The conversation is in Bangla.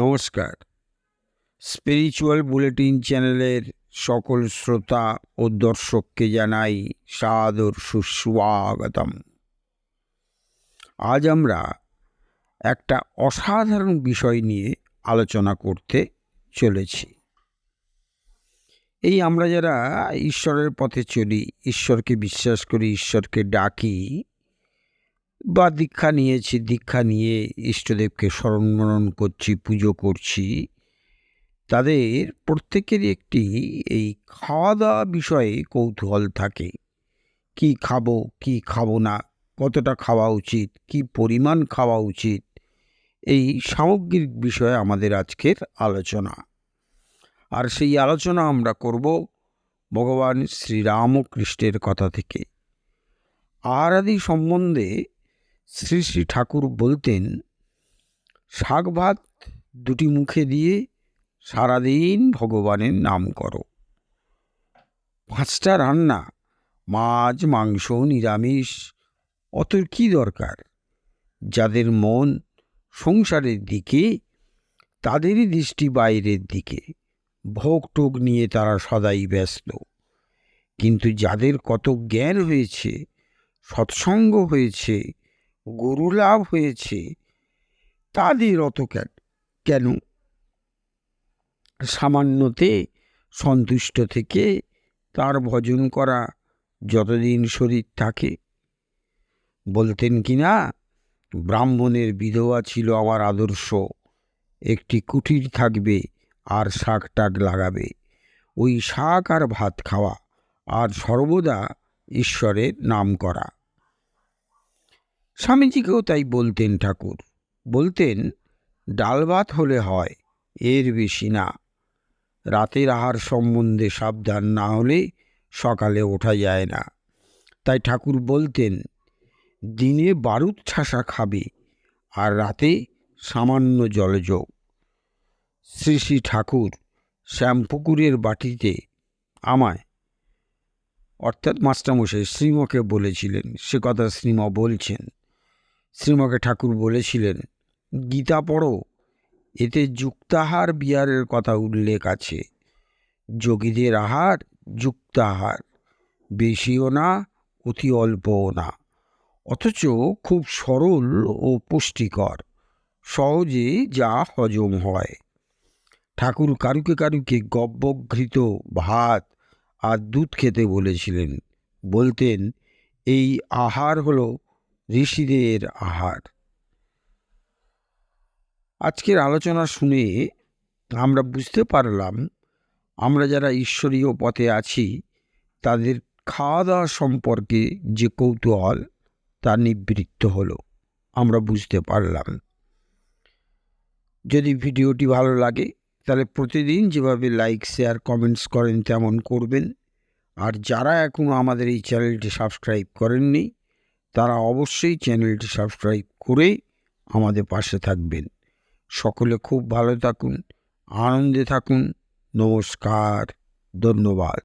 নমস্কার। স্পিরিচুয়াল বুলেটিন চ্যানেলের সকল শ্রোতা ও দর্শককে জানাই সাদর সুস্বাগতম। আজ আমরা একটা অসাধারণ বিষয় নিয়ে আলোচনা করতে চলেছি। এই আমরা যারা ঈশ্বরের পথে চলি, ঈশ্বরকে বিশ্বাস করি, ঈশ্বরকে ডাকি বা দীক্ষা নিয়েছি, দীক্ষা নিয়ে ইষ্টদেবকে স্মরণ মরণ করছি, পুজো করছি। তাদের প্রত্যেকেরই একটি এই খাওয়া দাওয়া বিষয়ে কৌতূহল থাকে। কি খাব কি খাব না, কতটা খাওয়া উচিত, কি পরিমাণ খাওয়া উচিত, এই সামগ্রিক বিষয়ে আমাদের আজকের আলোচনা। আর সেই আলোচনা আমরা করব ভগবান শ্রীরামকৃষ্ণের কথা থেকে। আহারাদি সম্বন্ধে শ্রী শ্রী ঠাকুর বলতেন, শাক ভাত দুটি মুখে দিয়ে সারাদিন ভগবানের নাম করো। পাঁচটা রান্না, মাছ, মাংস, নিরামিষ অত কি দরকার? যাদের মন সংসারের দিকে, তাদেরই দৃষ্টি বাইরের দিকে। ভোগ টোগ নিয়ে তারা সদাই ব্যস্ত। কিন্তু যাদের কত জ্ঞান হয়েছে, সৎসঙ্গ হয়েছে গুরু লাভ হয়েছে তাদের অত কেন? সামান্যতে সন্তুষ্ট থেকে তার ভজন করা যতদিন শরীর থাকে। বলতেন কি না, ব্রাহ্মণের বিধবা ছিল আমার আদর্শ, একটি কুটির থাকবে আর শাক টাক লাগাবে। ওই শাক আর ভাত খাওয়া, আর সর্বদা ঈশ্বরের নাম করা। স্বামীজিকেও তাই বলতেন ঠাকুর। বলতেন, ডাল ভাত হলে হয়, এর বেশি না। রাতের আহার সম্বন্ধে সাবধান না হলে সকালে ওঠা যায় না। তাই ঠাকুর বলতেন, দিনে বারুদ ছাসা খাবে, আর রাতে সামান্য জলযোগ। শ্রী শ্রী ঠাকুর শ্যামপুকুরের বাটিতে আমায়, অর্থাৎ মাস্টারমশাই শ্রীমকে বলেছিলেন, সে কথা শ্রীম বলছেন। শ্রীমকে ঠাকুর বলেছিলেন, গীতা পড়ো, এতে যুক্তাহার বিহারের কথা উল্লেখ আছে। যোগীদের আহার যুক্তাহার, বেশিও না, অতি অল্পও না। অথচ খুব সরল ও পুষ্টিকর, সহজে যা হজম হয়। ঠাকুর কারুকে কারুকে গব্যঘৃত ভাত আর দুধ খেতে বলেছিলেন। বলতেন, এই আহার হলো ঋষিদের আহার। আজকের আলোচনা শুনে আমরা বুঝতে পারলাম, আমরা যারা ঈশ্বরীয় পথে আছি, তাদের খাওয়া দাওয়া সম্পর্কে যে কৌতূহল, তা নিবৃত্ত হলো। আমরা বুঝতে পারলাম। যদি ভিডিওটি ভালো লাগে, তাহলে প্রতিদিন যেভাবে লাইক শেয়ার কমেন্টস করেন, তেমন করবেন। আর যারা এখনও আমাদের এই চ্যানেলটি সাবস্ক্রাইব করেননি তারা অবশ্যই চ্যানেলটি সাবস্ক্রাইব করে আমাদের পাশে থাকবেন। সকলে খুব ভালো থাকুন, আনন্দে থাকুন। নমস্কার, ধন্যবাদ।